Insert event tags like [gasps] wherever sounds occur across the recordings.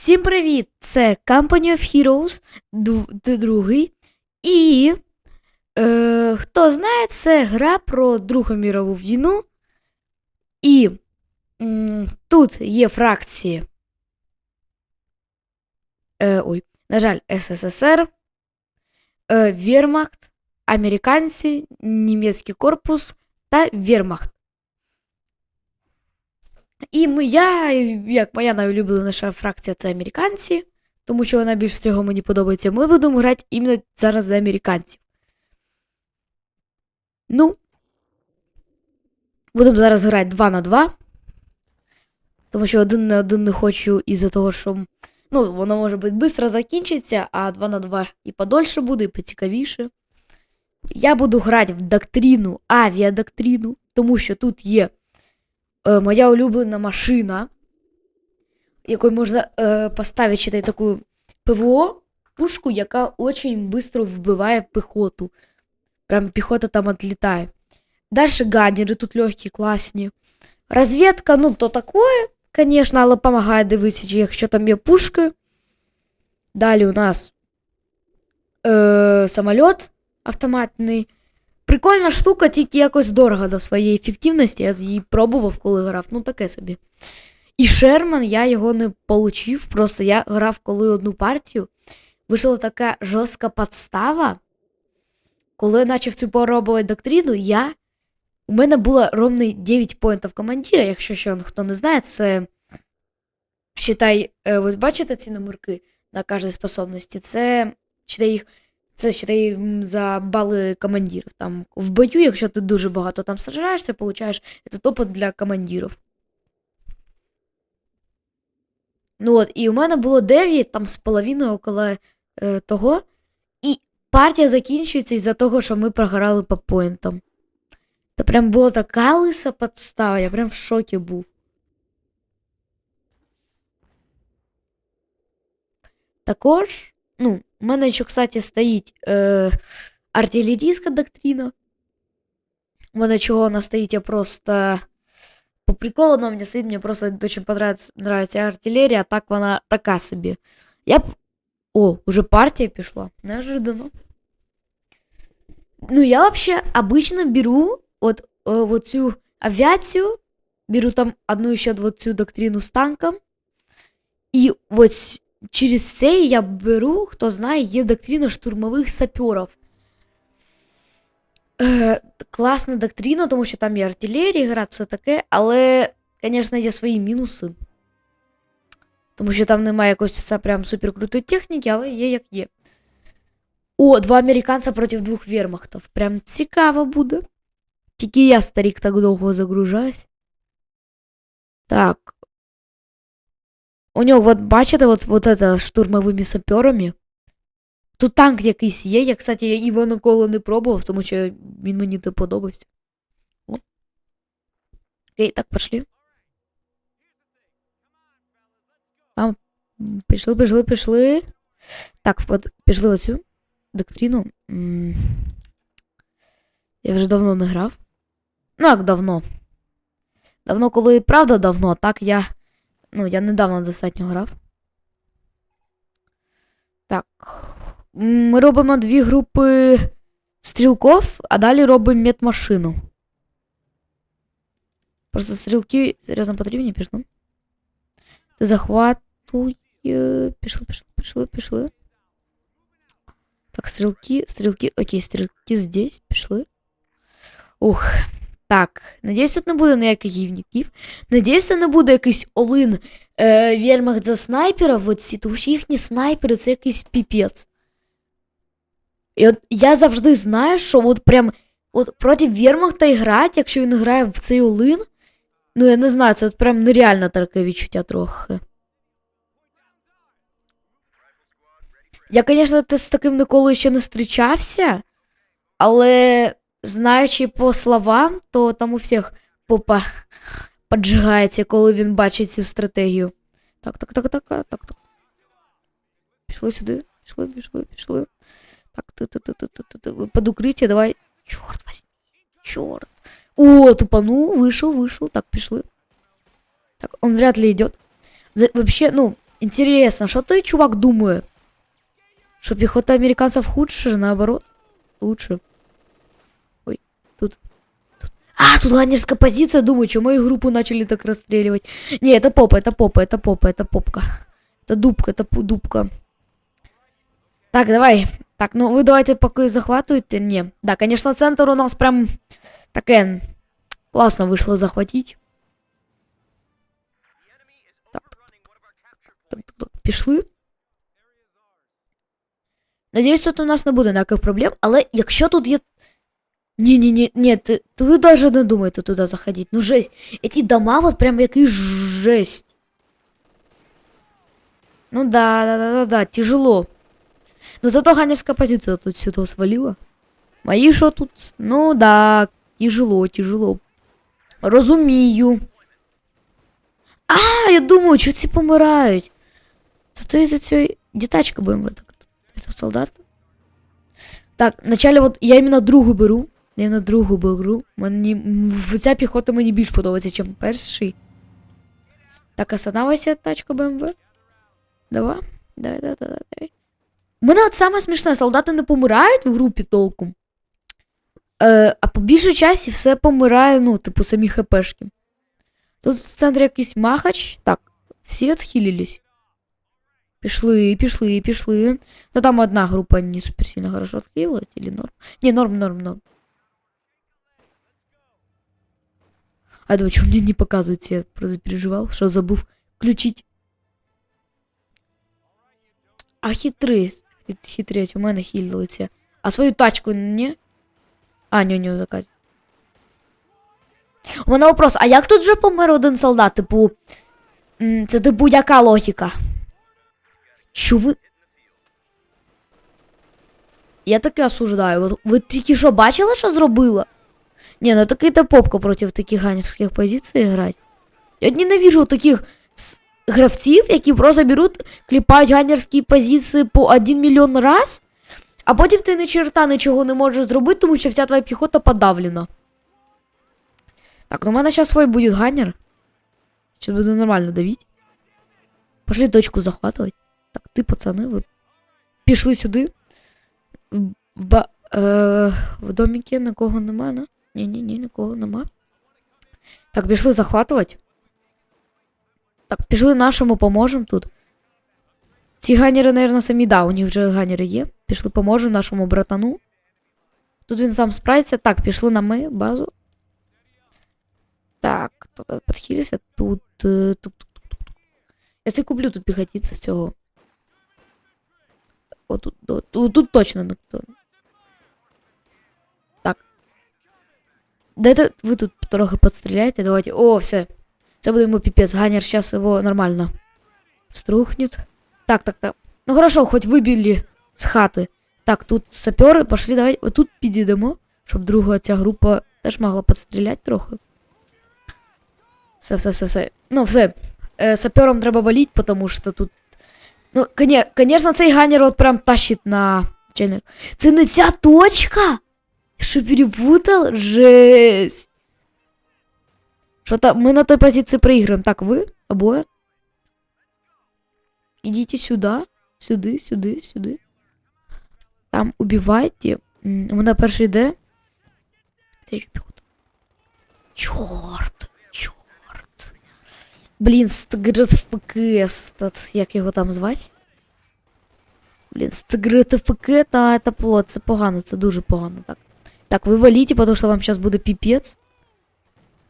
Всім привіт! Це Company of Heroes, другий. І е, хто знає, це гра про Другу мірову війну. І м, тут є фракції. Е, ой, на жаль, СССР, е, Вермахт, американці, німецький корпус та Вермахт. І ми- я, як моя найулюбленіша фракція, це американці, тому що вона більш всього мені подобається. Ми будемо грати іменно зараз за американців. Ну, будемо зараз грати 2 на 2. Тому що один на один не хочу із-за того, що ну, воно може бути швидко закінчиться, а 2 на 2 і подольше буде, і поцікавіше. Я буду грати в доктрину, авіадоктрину, тому що тут є е, моя улюблена машина, якою можна е, поставити ще й таку ПВО пушку, яка очень швидко вбиває піхоту. Прям піхота там відлітає. Дальше ганери тут легкі, класні. Розвідка, ну, то такое, звісно, але допомагає дивитися, якщо там є пушки. Далі у нас е, самоліт автоматний. Прикольна штука, тільки якось дорого до своєї ефективності. Я її пробував, коли грав. Ну, таке собі. І Шерман я його не получив. Просто я грав коли одну партію. Вийшла така жорстка подстава. Коли я почав цю пробувати доктрину, я. У мене було ровний 9 поінтів командира. Якщо ще хто не знає, це. Считай, е, ви бачите ці номерки на кожній способності? Це считай їх це ще м, за бали командирів. Там в бою, якщо ти дуже багато там сражаєшся, получаєш це опит для командирів. Ну от, і у мене було 9 там з половиною около е, того. І партія закінчується із-за того, що ми програли по поінтам. Це прям була така лиса подстава, я прям в шокі був. Також, ну, у мене ще, кстати, стоїть е, артилерійська доктрина. У мене чого вона стоїть, я просто. По приколу вона мені стоїть, мені просто дуже подобається нравиться артилерія, а так вона така собі. Я б. О, уже партія пішла. Неожиданно. Ну, я вообще обычно беру вот, э, вот цю авіацію, беру там одну ще вот цю доктрину з танком. І от с- через це я беру, хто знає, є доктрина штурмових саперів. Е, класна доктрина, тому що там є артилерія, гра, все таке, але, звісно, є свої мінуси. Тому що там немає якоїсь прям суперкрутої техніки, але є як є. О, два американця проти двох вермахтів. Прям цікаво буде. Тільки я, старик, так довго загружаюсь. Так. У нього, от бачите, от, от это штурмовими саперами. Тут танк якийсь є. Я, кстати, я його ніколи не пробував, тому що він мені не подобався. О. Окей, так, пошли. А, пішли, пішли, пішли. Так, от, пішли оцю доктрину. М, Я вже давно не грав. Ну, як давно. Давно, коли правда давно, так я. Ну, я недавно достатньо грав. Так. М, Ми робимо дві групи стрілков, а далі робимо медмашину. Просто стрілки серйозно потрібні, пішли. Ти захватуй. е, Пішли, пішли, пішли, пішли. Так, стрілки, стрілки. Окей, стрілки здесь, пішли. Ух. Так, надіюсь, тут не буде ніяких гівників. Надіюсь, це не буде якийсь олин е, вермахт за снайперів, оці, тому що їхні снайпери це якийсь піпець. І от я завжди знаю, що от прям от проти Вермахта грати, якщо він грає в цей олин, ну я не знаю, це от прям нереально таке відчуття трохи. Я, звісно, з таким ніколи ще не зустрічався, але знаючи по словам, то там у всіх попа поджигається, коли він бачить цю стратегію. Так, так, так, так, так, так. Пішли сюди, пішли, пішли, пішли. Так, ти, ти, ти, ти, ти, ти, ти. Под укриття, давай. Чорт возьми. Чорт. О, тупанул, вышел, вышел. Так, пішли. Так, он вряд ли идет. За, вообще, ну, Интересно, що той чувак думає? Що піхота американців худше, наоборот? Лучше. Ой, тут. тут. А, тут ганерская позиция, думаю, что мою группу начали так расстреливать. Не, это попа, это попа, это попа, это попка. Это дубка, это пу- дубка. Так, давай. Так, ну вы давайте пока захватывайте. Не. Да, конечно, центр у нас прям таке классно вышло захватить. Так, так, так, так, так, пішли. Надіюсь, тут у нас не буде ніяких проблем, але якщо тут є. Ні, ні, ні, ні, ти, ти ви навіть не думаєте туди заходити. Ну жесть. Эти дома вот прям який жесть. Ну да, да, да, да, да, тяжело. Но зато ганерская позиция тут сюда свалила. Мои що тут? Ну да, тяжело, тяжело. Розумію. А, я думаю, що ці помирають. Та то із-за цієї дітачка будемо так. Тут солдат. Так, вначале вот я іменно другу беру. Я іменно другу беру. Мені ця піхота мені більш подобається, ніж перший. Так, останавливайся, тачка БМВ. Давай. Давай, давай, давай, давай. У мене от саме смішне, солдати не помирають в групі толком. Е, а по більшій часі все помирає, ну, типу, самі хпшки. Тут в центрі якийсь махач. Так, всі відхилились. Пішли, пішли, пішли. Ну там одна група не супер сильно хорошо отхилилась, или норм? Не, норм, норм, норм. А думаю, что мне не показывают, я просто переживал, что забыл включить. А хитрий, хит- хитрять, у мене хилиться. А свою тачку не? А, ні, ні, закать. У мене вопрос, а як тут же помер один солдат? Типу, це типу яка логіка? Що ви. Я таке осуждаю. Ви тільки що бачили, що зробила? Ні, ну такий то попка проти таких ганерських позицій грати. Я ненавижу таких гравців, які просто беруть, кліпають ганерські позиції по 1 мільйон раз, а потім ти ні черта нічого не можеш зробити, тому що вся твоя піхота подавлена. Так, ну у мене зараз свой буде ганер. Сейчас буду нормально давить. Пошли точку захватывать. Так, ти, пацани, ви пішли сюди. В, ба, е, в доміки нікого нема, не? Ні, ні, ні, нікого нема. Так, пішли захватувати. Так, пішли нашому поможемо тут. Ці ганери, наверное, самі да, у них вже ганери є. Пішли поможемо нашому братану. Тут він сам справиться. Так, пішли на ми, базу. Так, тут підхилися. Тут, е, тут, тут, тут, тут. Я це куплю тут піхотіця цього. О, тут, тут, тут, тут точно ніхто. Дайте ви тут трохи підстріляйте, давайте. О, все. Це буде йому піпець. Ганер зараз його нормально вструхнет. Так, так, так. Ну хорошо, хоч вибили з хати. Так, тут сапери, пошли, давай. Отут підійдемо, щоб друга ця група теж могла підстріляти трохи. Все, все, все, все. Ну, все. Е, сапером треба валити, тому що тут. Ну, коне- конечно, цей ганер от прям тащить на чайник. Це не ця точка? Что перепутал? Жесть. Что-то мы на той позиции проиграем. Так, вы обои. Идите сюда, сюда, сюда, сюда. Там убивайте. Вона перший йде. черт. Блин, Блін, СТГРТФКС. Як його там звати? Блін, ФПК, та це плод. Це погано, це дуже погано так. Так ви валите, потому що вам зараз буде піпець.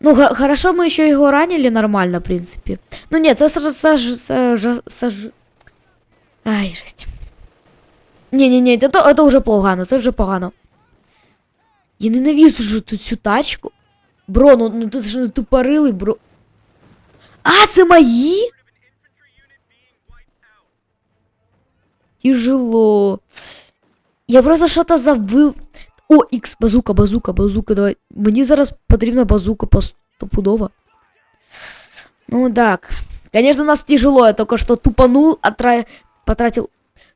Ну, хорошо, мы еще его ранили нормально, в принципе. Ну нет, саж... саж... саж... Ай, жесть. Не-не-не, это, это уже погано, це вже погано. Я ненавижу тут цю тачку. Бро, ну, ну ти ж не тупорилий, бро. А, це мої? Тяжело. Я просто що-то забив. О, Ікс, базука, базука, базука, давай. Мені зараз потрібна базука постопудово. Ну так. Конечно, у нас тяжело, я только что тупанул, отра... потратил...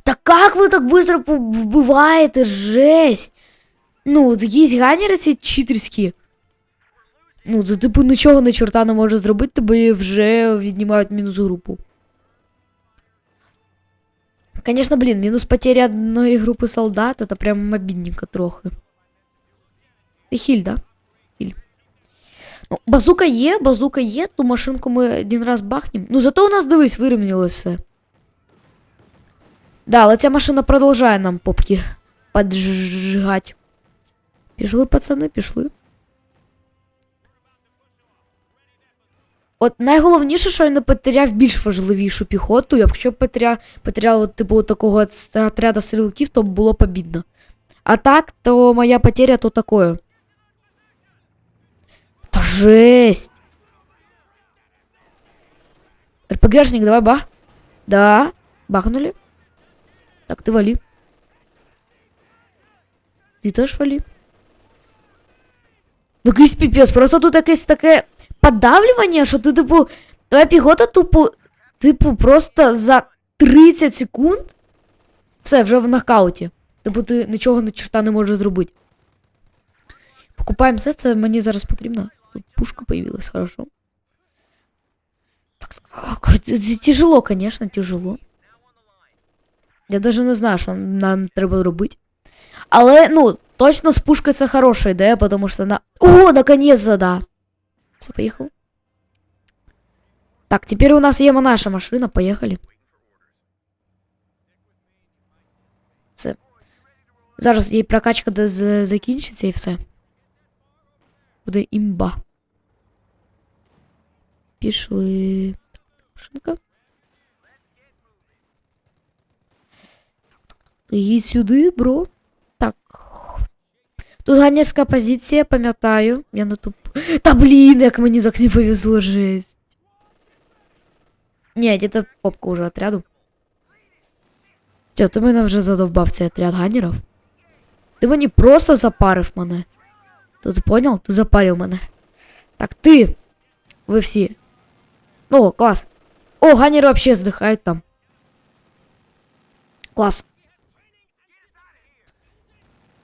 Да как вы так быстро пу- вбиваєте? Жесть! Ну, от якісь ганери ці читерські. Ну, це типу нічого на чорта не може зробити, тобі вже віднімають мінус групу. Конечно, блин, мінус потеря одної групи солдат, это прям мобільненько трохи. Ти хіль, да? Хіль. Ну, базука є, базука є, ту машинку ми один раз бахнем. Ну, зато у нас, дивись, вирівнялось все. Да, але ця машина продовжує нам попки поджигать. Пішли, пацани, пішли. От найголовніше, що я не потеряв більш важливішу піхоту. Якщо б потеряв, потеряв от, типу такого ц- отряда стрілків, то б було побідно. А так, то моя потеря то такое. Та жесть! РПГшник, давай ба. Да, бахнули. Так, ты вали. Ти теж вали. Ну якийсь піпець, просто тут якесь таке подавлювання, що ти, типу, твоя піхота тупо, типу, просто за 30 секунд все, вже в нокауті. Типу, ти нічого на черта не можеш зробити. Покупаємо все, це мені зараз потрібно. Тут пушка появилась, хорошо. Так, так, так, це- це Тяжело, конечно, тяжело. Я даже не знаю, що нам треба робити. Але, ну, точно з пушкою це хороша ідея, тому що на. О, наконец-то, да. Все, поехал. Так, теперь у нас є наша машина, поехали. Все. Зараз її прокачка де з- закінчиться і все. Буде імба. Пішли. Машинка. Їдь сюди, бро. Так. Тут ганерська позиція, пам'ятаю. Я на туп. Та блін, як мені так не повезло, жесть. Ні, где-то попка уже отряду. Тьо, ти мене вже задовбав цей отряд ганерів. Ти мені просто запарив мене. Ти ти понял? Ти запарив мене. Так, ти. Ви всі. О, клас. О, ганери вообще здихають там. Клас.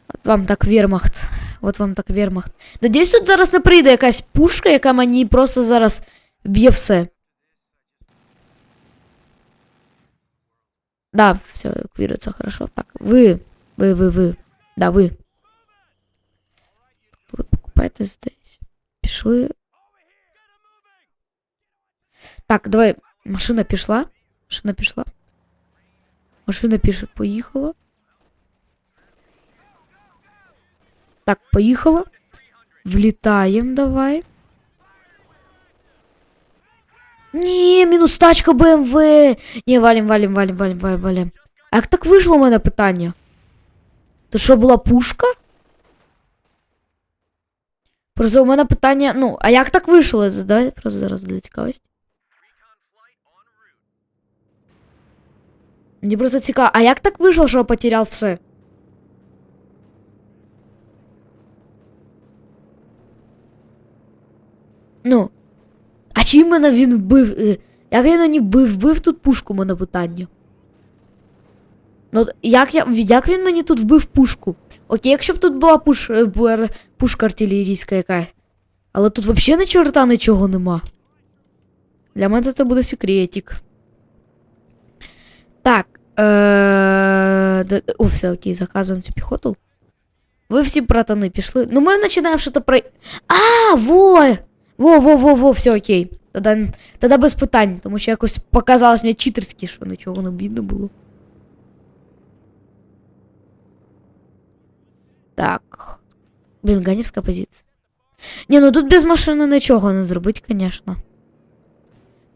От вам так вермахт. От вам так вермахт. Надіюсь, тут зараз не прийде якась пушка, яка мені просто зараз вб'є все. Да, все, эвакуируется хорошо. Так, вы, вы, вы, вы. Да, ви. Ви покупаєте здесь. Пішли. Так, давай. Машина пішла. Машина пішла. Машина піше, поїхала. Так, поїхала. Влітаємо, давай. Ні, мінус тачка БМВ. Ні, валим, валим, валим, валим, валим, валим. А як так вийшло у мене питання? То що була пушка? Просто у мене питання. Ну, а як так вийшло? Давай просто зараз для цікавості. Мені просто цікаво, а як так вийшло, що я потеряв все? Ну. А чим мене він вбив? Е, Як він мені вбив, вбив тут пушку, мене питання. Ну, як, я, як він мені тут вбив пушку? Окей, якщо б тут була пуш, е, пушка артилерійська яка. Але тут взагалі ні чорта нічого нема. Для мене це буде секретик. Так. Е- де- О, все, окей, заказуємо цю піхоту. Ви всі братани пішли. Ну, ми починаємо щось про. А, во! Во, во, во, во, все окей. Тоді, тоді без питань, тому що якось показалось мені читерськи, що нічого не бідно було. Так. Блін, ганерська позиція. Ні, ну тут без машини нічого не зробить, звісно.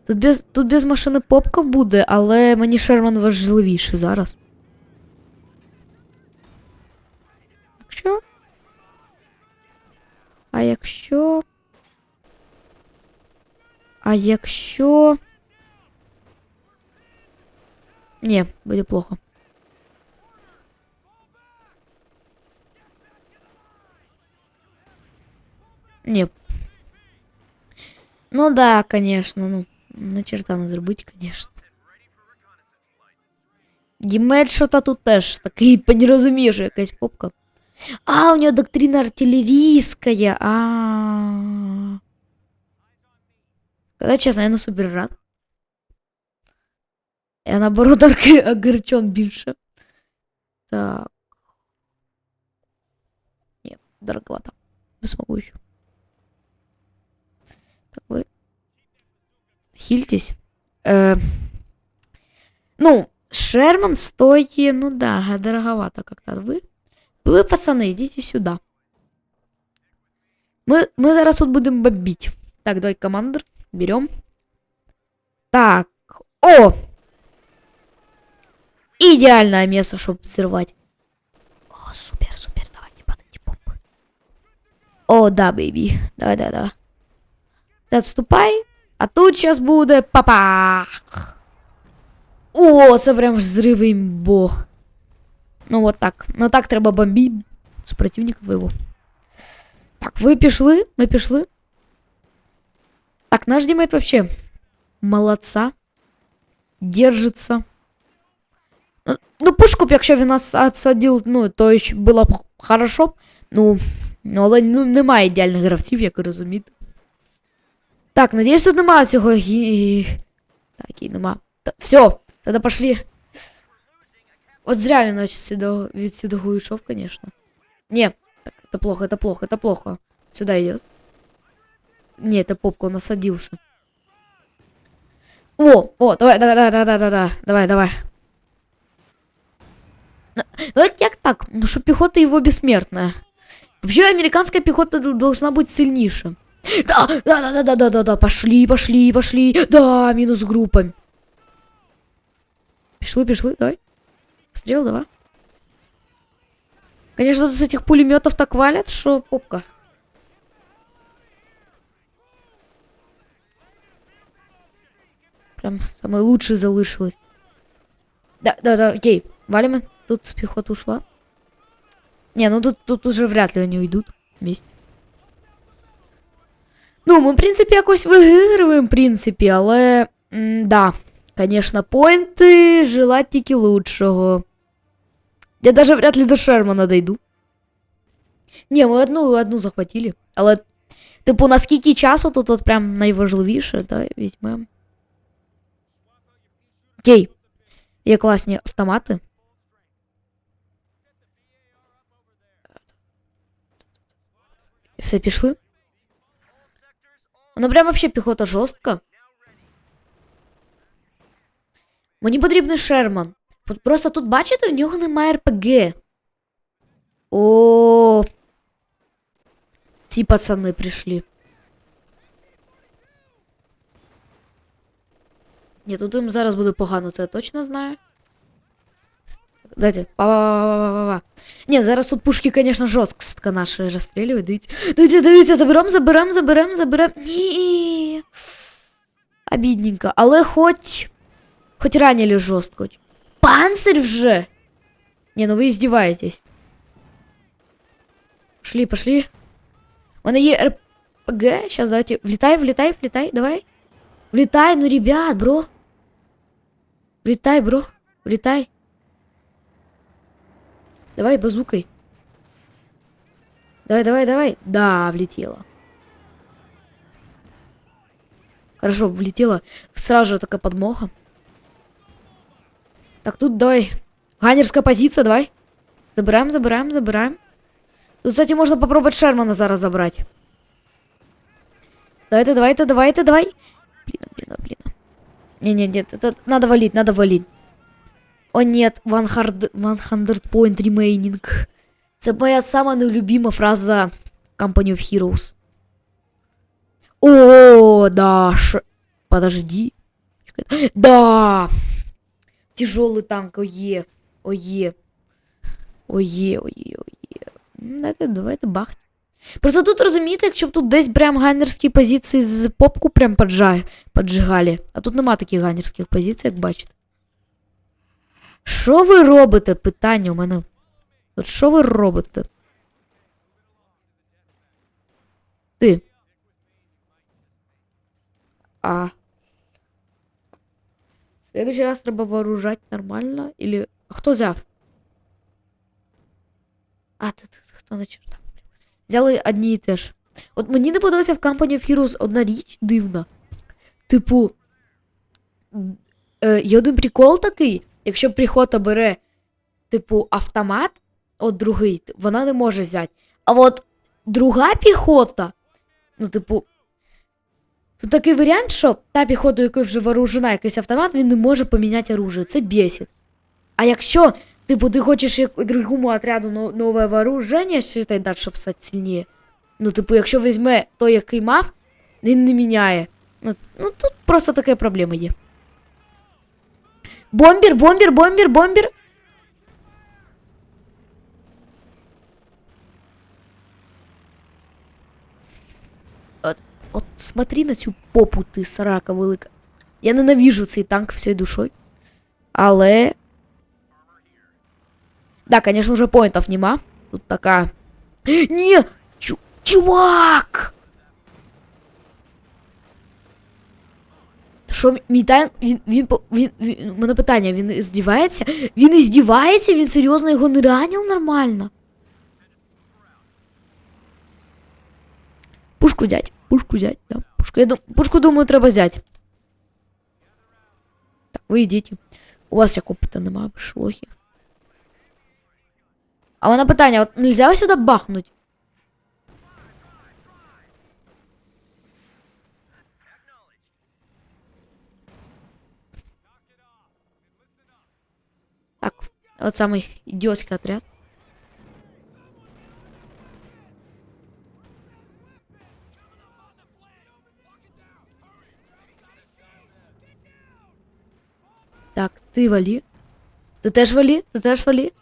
Тут без, тут без машини попка буде, але мені Шерман важливіше зараз. Якщо. А якщо. А якщо. Ні, буде плохо. Ні. Ну да, конечно, ну. Начертано зробити, конечно. Дімет что-то тут теж такий [laughs] понерозумієш, якась попка. А, у нього доктрина артиллерійська. А. Когда честно, я на супер рад. Я наоборот [laughs] огорчен більше. Так. Не, дороговато. Не смогу еще. Так, вы Хильтесь. Э, ну, Шерман стоит, ну да, дороговато как-то. Вы, вы, пацаны, идите сюда. Мы, мы зараз тут будем бомбить. Так, давай командир. Берем. Так. О! Идеальное место, чтобы взрывать. О, супер, супер. Давайте подайте бомбы. О, да, бейби. Давай, давай, давай. Ты отступай. А тут сейчас будет папах. О, це прям взрыв имбо. Ну вот так. Ну так треба бомбить супротивника твоего. Так, ви пішли? Ми пішли. Так, наш Димейт вообще молодца. Держится. Ну, Ну, пушку б, якщо він нас отсадив, ну, то ще було б хорошо. б. Ну, ну, але ну, немає ідеальних гравців, як ви розумієте. Так, надіюсь, тут немає цього гі... Так, і нема. Та, все, тоді пошли. От зря він значить, сюди, відсюди уйшов, конечно. Не, так, это плохо, это плохо, это плохо. Сюда идет. Не, это попка, он осадился. О, о, давай, давай, давай, давай, давай, давай, давай, давай. На- Давайте як так, ну что пехота его бессмертная. Вообще американская пехота дол- должна быть сильнейшая. Да, да, да, да, да, да, да, да, пошли, пошли, пошли. Да, минус группа. Пішли, пішли, давай. Стрел, давай. Конечно, тут с этих пулеметов так валят, что попка. Прям самый лучший залишилось. Да, да, да, окей. Валим. Тут пехота ушла. Не, ну тут, тут уже вряд ли они уйдут вместе. Ну, ми, в принципі, якось виграємо, в принципі, але. м, да. Конечно, поінти желать тільки лучшого. Я даже вряд ли до Шермана дойду. Ні, ми одну, одну захватили. Але, типу, наскільки часу тут от прям найважливіше, да, візьмемо. Окей. Є класні автомати. Все, пішли. Ну прям вообще піхота жорстка. Мені потрібний Шерман. От Просто тут, бачите, у нього немає РПГ. О. Ці пацани прийшли. Ні, тут їм зараз буде погано, це я точно знаю. Дайте. Па-па-па-па-па-па. Ні, зараз тут пушки, конечно, жорстко наші розстрілюють. Дивіться, дивіться, дивіться, заберем, заберем, заберем, заберем. Ні. Обідненько. Але хоч. Хоч ранили жорстко. Панцирь вже. Не, ну ви издеваетесь. Пошли, пошли. У мене є РПГ. Сейчас давайте. Влетай, влетай, влетай, давай. Влетай, ну, ребят, бро. Влетай, бро. Влетай. Давай, базукой. Давай, давай, давай. Да, влетела. Хорошо, влетела. Сразу же такая подмога. Так, тут давай. Ганерская позиция, давай. Забираем, забираем, забираем. Тут, кстати, можно попробовать Шермана зараз забрать. Давай-то, давай-то, давай-то, давай. Блин, блин, блин. Не-не, нет, это надо валить, надо валить. О нет, 100, 100 point remaining. Це моя сама нелюбима фраза Company of Heroes. О, да, ш... Подожди. Да. Тяжелый танк, ое. Ое. Ое, ое, ое. Давайте, давайте бах. Просто тут розумієте, якщо б тут десь прям ганерські позиції з попку прям поджигали. А тут нема таких ганерських позицій, як бачите. Що ви робите? Питання у мене. От що ви робите? Ти. А. В следующий раз треба вооружать нормально. Или. А хто взяв? А, ти, ти, хто на черта? Взяли одні і те ж. От мені не подобається в Company of Heroes одна річ дивна. Типу. є один прикол такий, якщо піхота бере, типу, автомат, от другий, вона не може взяти. А от друга піхота, ну, типу, тут такий варіант, що та піхота, якої вже вооружена якийсь автомат, він не може поміняти оружие. Це бісить. А якщо, типу, ти хочеш другому отряду но- нове вооруження, считай, дати, щоб стати сильніше. Ну, типу, якщо візьме той, який мав, він не міняє. Ну, ну тут просто така проблема є. Бомбер, бомбер, бомбер, бомбер. От, от смотри на цю попу, ти срака велика. Я ненавижу цей танк всією душою. Але. Да, конечно, уже поинтов нема. Тут така. [gasps] Ні! Чу... Чувак! Що мій танк, він, він, по- він, він, у мене питання, він здівається? Він і здівається? Він серйозно його не ранив нормально? Пушку взять, пушку взять, да. Пушку, я дум, пушку, думаю, треба взять. Так, ви йдіть. У вас як опита немає, ви ж лохи. А у мене питання, от нельзя сюди бахнуть? Так, от самий ідіотський отряд. Так, ты вали. Ты теж вали? Ты теж вали?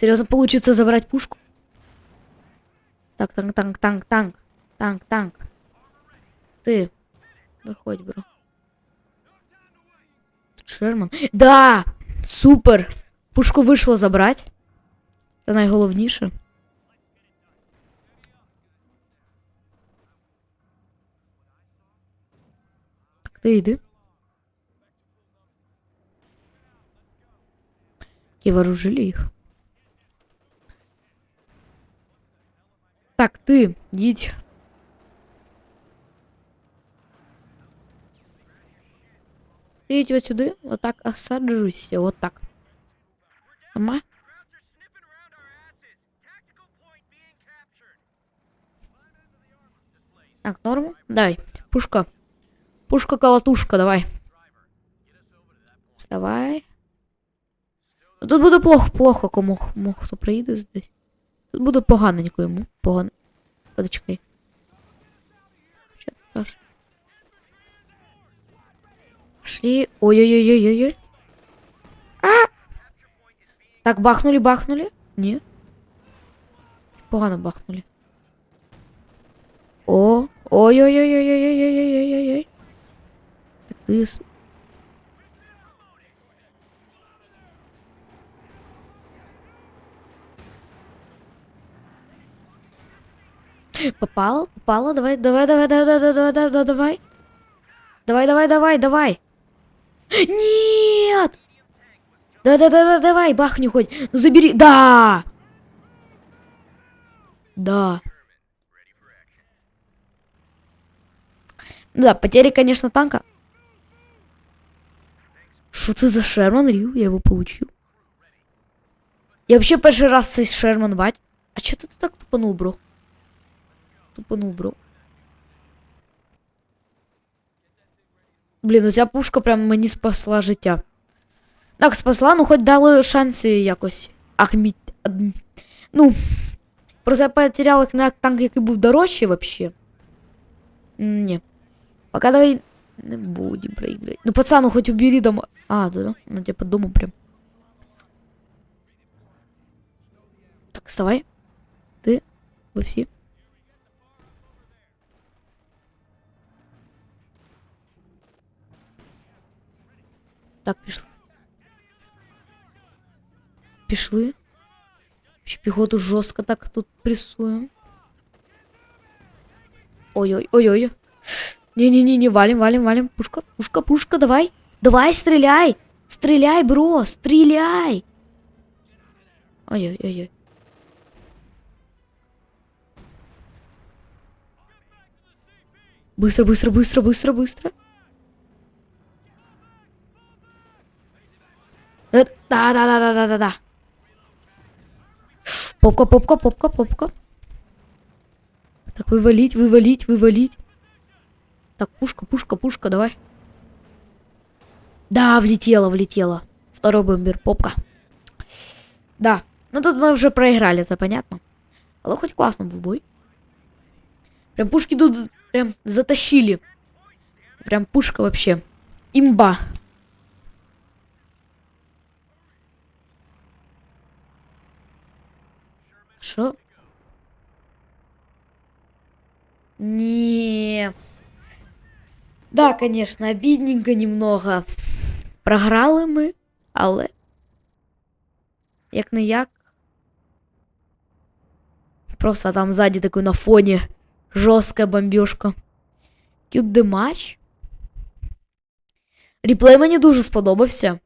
Серьезно получится забрать пушку? Так, танк, танк, танк, танк. Танк, танк. Ты. Виходь, бро. Шерман. Да! Супер! Пушку вийшло забрати. Це найголовніше. Так, ти йди. І вооружили їх. Так, ти, їдь. Ти їдь от сюди, отак осаджуйся, отак. Ама? Так, норм? Давай, пушка. Пушка-колотушка, давай. Вставай. Тут буде плохо, плохо кому, кому хто приїде здесь. Тут буде поганенько йому. Погано. Теж. Пошли. Ой-ой-ой-ой-ой. Так, бахнули, бахнули? Ні. Погано бахнули. О, ой-ой-ой-ой-ой-ой-ой-ой-ой-ой. Так с- Попало? Попало? Давай, давай, давай, давай, давай, давай, давай, давай. Давай, давай, давай, давай. Нет! Давай, давай, бахни хоть. Ну забери. Да! Да. Ну да, потери, конечно, танка. Что это за Шерман Рил? Я его получил. Я вообще перший раз цей Шерман бать. А чё ты так тупанул, бро? Тупанул, бро. Ну ця пушка прям мені спасла життя. Так, спасла, ну хоч дали шанси якось. Ахмід. адм- Ну. Просто я потерял їх на танк, який був дорожчий вообще. М, Ні. Пока давай не будем проигрывать. Ну, пацану, хоть убери дома. А, да, да. Ну, тебе под домом прям. Так, вставай. Ты, вы все. Так, пішли. Пішли. Ще піхоту жорстко так тут пресуємо. Ой-ой, ой-ой. Не-не-не, валим, валим, валим. Пушка, пушка, пушка, давай. Давай, стреляй. Стреляй, бро, стреляй. Ой-ой-ой-ой. Быстро, быстро, быстро, быстро, быстро. Е, Да-да-да-да-да-да. Попка, попка, попка, попка. Так, вывалить, вывалить, вывалить. Так, пушка, пушка, пушка, давай. Да, влетела, влетела. Второй бомбер, попка. Да, ну тут мы уже проиграли, это понятно. Але хоть классно был бой. Прям пушки тут прям затащили. Прям пушка вообще. Имба. Что? Не. Да, конечно, обидненько немного. Програли ми, але. Як не як. Просто там ззаді такой на фоні жорстка бомбіжка. Cute the match. Реплей мені дуже сподобався.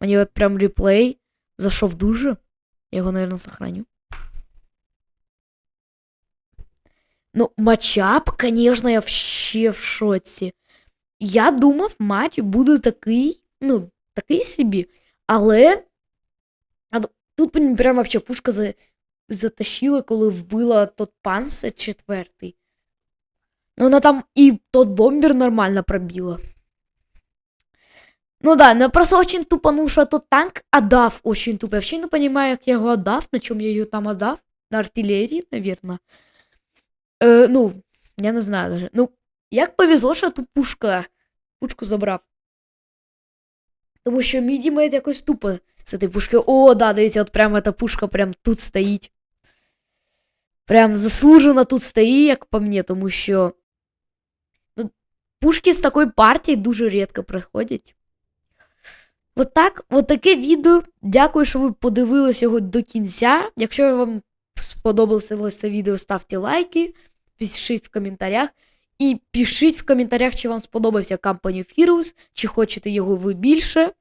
Мені от прям реплей зайшов дуже. Я його, наверное, сохраню. Ну, матчап, конечно, я вообще в шоці. Я думав, матч буде такий, ну, такий собі, але. Тут прям вообще пушка за... затащила, коли вбила тот панцир четвертий. Ну, вона там і тот бомбер нормально пробила. Ну да, но я просто очень тупанул, что тот танк отдав очень тупо. Я вообще не понимаю, як я його отдав, на чому я його там отдав. На артилерії, наверное. Е, ну, я не знаю даже. Ну, як повезло, що ту пушка, пушку забрав. Тому що мій дімейт якось тупо з цієї пушки. О, да, дивіться, от прямо эта пушка прям тут стоїть. Прям заслужено тут стоїть, як по мені, тому що. Ну, пушки з такої партії дуже рідко приходять. От так, от таке відео. Дякую, що ви подивилися його до кінця. Якщо вам сподобалося це відео, ставте лайки, пишіть в коментарях. І пишіть в коментарях, чи вам сподобався Company Heroes, чи хочете його ви більше.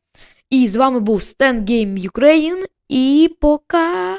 І з вами був Stan Game Ukraine. І пока!